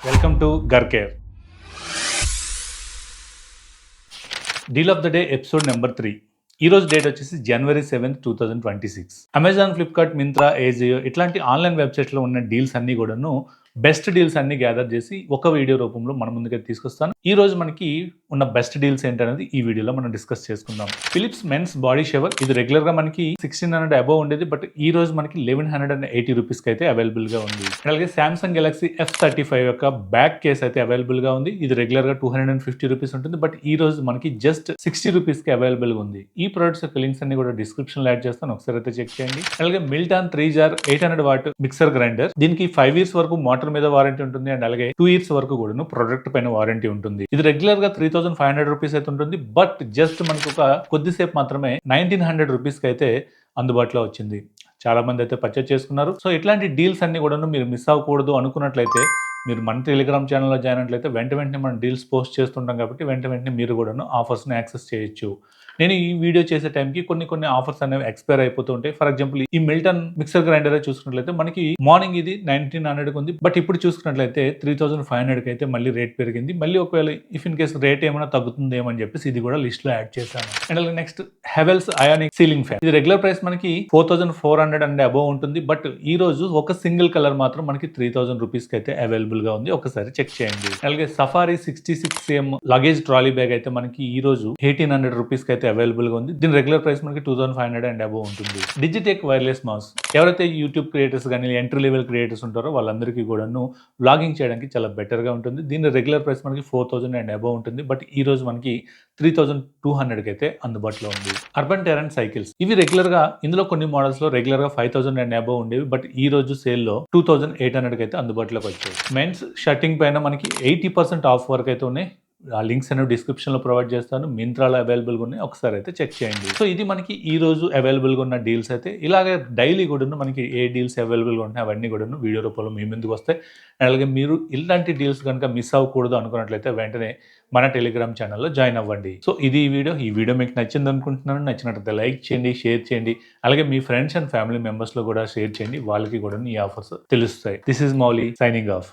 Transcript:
Welcome to గర్కేర్ deal of the day episode number three ఈ రోజు date వచ్చేసి జనవరి seventh two thousand twenty six Amazon Flipkart Myntra Ajio ఇట్లాంటి online వెబ్సైట్లో ఉన్న deals అన్నీ కూడాను బెస్ట్ డీల్స్ అన్ని గ్యాదర్ చేసి ఒక వీడియో రూపంలో మన ముందుగా తీసుకొస్తాను. ఈ రోజు మనకి ఉన్న బెస్ట్ డీల్స్ ఏంటనేది ఈ వీడియోలో మనం డిస్కస్ చేసుకుందాం. ఫిలిప్స్ మెన్స్ బాడీ షవర్ ఇది రెగ్యులర్గా మనకి సిక్స్టీన్ హండ్రెడ్ అబౌవ్ ఉండేది బట్ ఈ రోజు మనకి లెవెన్ హండ్రెడ్ అండ్ ఎయిటీ రూపీస్కి అయితే అవైలబుల్గా ఉంది. అలాగే Samsung Galaxy F thirty five యొక్క బ్యాక్ కేస్ అయితే అవైలబుల్గా ఉంది. ఇది రెగ్యులర్గా two hundred and fifty rupees ఉంటుంది బట్ ఈ రోజు మనకి జస్ట్ సిక్స్టీ రూపీస్కి అవైలబుల్గా ఉంది. ఈ ప్రొడక్ట్స్ యొక్క లింక్స్ అన్ని కూడా డిస్క్రిప్షన్లో యాడ్ చేస్తాను. ఒకసారి అయితే చెక్ చేయండి. అలాగే Milton three jar eight hundred watt mixer grinder దీనికి ఫైవ్ ఇయర్స్ వరకు మోటార్ మీద వారంటీ ఉంటుంది అండ్ అలాగే టూ ఇయర్స్ వరకు కూడా ప్రొడక్ట్ పైన వారంటీ ఉంటుంది. ఇది రెగ్యులర్గా three thousand five hundred rupees అయితే ఉంటుంది. బట్ జస్ట్ మనకు ఒక కొద్దిసేపు మాత్రమే నైన్టీన్ హండ్రెడ్ రూపీస్కి అయితే అందుబాటులో వచ్చింది. చాలా మంది అయితే పర్చేజ్ చేసుకున్నారు. సో ఇట్లాంటి డీల్స్ అన్ని కూడా మీరు మిస్ అవ్వకూడదు అనుకున్నట్లయితే మీరు మన టెలిగ్రామ్ ఛానల్లో జాయిన్ అయినట్లయితే వెంట వెంటనే మనం డీల్స్ పోస్ట్ చేస్తుంటాం కాబట్టి వెంట వెంటనే మీరు కూడాను ఆఫర్స్ని యాక్సెస్ చేయొచ్చు. నేను ఈ వీడియో చేసే టైంకి కొన్ని కొన్ని ఆఫర్స్ అనేవి ఎక్స్పైర్ అయిపోతూ ఉంటాయి. ఫర్ ఎగ్జాంపుల్ ఈ మిల్టన్ మిక్సర్ గ్రైండర్ చూసుకున్నట్లయితే మనకి మార్నింగ్ ఇది నైన్టీన్ హండ్రెడ్కి ఉంది. బట్ ఇప్పుడు చూసుకున్నట్లయితే త్రీ థౌసండ్ ఫైవ్ హండ్రెడ్కి అయితే మళ్ళీ రేట్ పెరిగింది. మళ్ళీ ఒకవేళ ఇఫ్ ఇన్ కేస్ రేట్ ఏమైనా తగ్గుతుందేమో అని చెప్పేసి ఇది కూడా లిస్ట్లో యాడ్ చేశాను. అండ్ అలాగే next Havells Ionic ceiling fan ఇది రెగ్యులర్ ప్రైస్ మనకి four thousand four hundred and above ఉంటుంది. బట్ ఈ రోజు ఒక సింగిల్ కలర్ మాత్రం మనకి త్రీ థౌసండ్ రూపీస్కి అయితే అవైలబుల్ అవైలబుల్గా ఉంది. ఒకసారి చెక్ చేయండి. అలాగే Safari sixty six same luggage trolley bag అయితే మనకి ఈ రోజు ఎయిటీన్ హండ్రెడ్ రూపీస్కి అయితే అవైలబుల్గా ఉంది. దీని రెగ్యులర్ ప్రైస్ మనకి two thousand five hundred and above ఉంటుంది. డిజిటెక్ వైర్లెస్ మౌస్ ఎవరైతే యూట్యూబ్ క్రియేటర్స్ కానీ ఎంట్రీ లెవెల్ క్రియేటర్స్ ఉంటారో వాళ్ళందరికీ కూడాను బ్లాగింగ్ చేయడానికి చాలా బెటర్గా ఉంటుంది. దీని రెగ్యులర్ ప్రైస్ మనకి ఫోర్ థౌసండ్ అండ్ అబౌవ్ ఉంటుంది. బట్ ఈ రోజు మనకి త్రీ థౌసండ్ టూ హండ్రెడ్కి అయితే అందుబాటులో ఉంది. అర్బన్ టెరన్ సైకిల్స్ ఇవి రెగ్యులర్గా ఇందులో కొన్ని మోడల్స్లో రెగ్యులర్గా ఫైవ్ థౌసండ్ అండ్ అబౌవ్ ఉండేవి. బట్ ఈ రోజు సేల్లో టూ థౌసండ్ ఎయిట్ హండ్రెడ్కి అయితే అందుబాటులోకి వచ్చాయి. మెన్స్ షర్టింగ్ పైన మనకి ఎయిటీ పర్సెంట్ ఆఫ్ వరకు అయితే ఉన్నాయి. ఆ లింక్స్ అనేవి డిస్క్రిప్షన్లో ప్రొవైడ్ చేస్తాను. మింత్రాలో అవైలబుల్గా ఉన్నాయి. ఒకసారి అయితే చెక్ చేయండి. సో ఇది మనకి ఈ రోజు అవైలబుల్గా ఉన్న డీల్స్ అయితే ఇలాగే డైలీ కూడా మనకి ఏ డీల్స్ అవైలబుల్గా ఉన్నాయి అవన్నీ కూడా వీడియో రూపంలో మీ ముందుకు వస్తాయి. అలాగే మీరు ఇలాంటి డీల్స్ కనుక మిస్ అవ్వకూడదు అనుకున్నట్లయితే వెంటనే మన టెలిగ్రామ్ ఛానల్లో జాయిన్ అవ్వండి. సో ఇది ఈ వీడియో. ఈ వీడియో మీకు నచ్చింది అనుకుంటున్నాను. నచ్చినట్లయితే లైక్ చేయండి షేర్ చేయండి. అలాగే మీ ఫ్రెండ్స్ అండ్ ఫ్యామిలీ మెంబర్స్లో కూడా షేర్ చేయండి. వాళ్ళకి కూడా ఈ ఆఫర్స్ తెలుస్తాయి. This is Mouli signing off.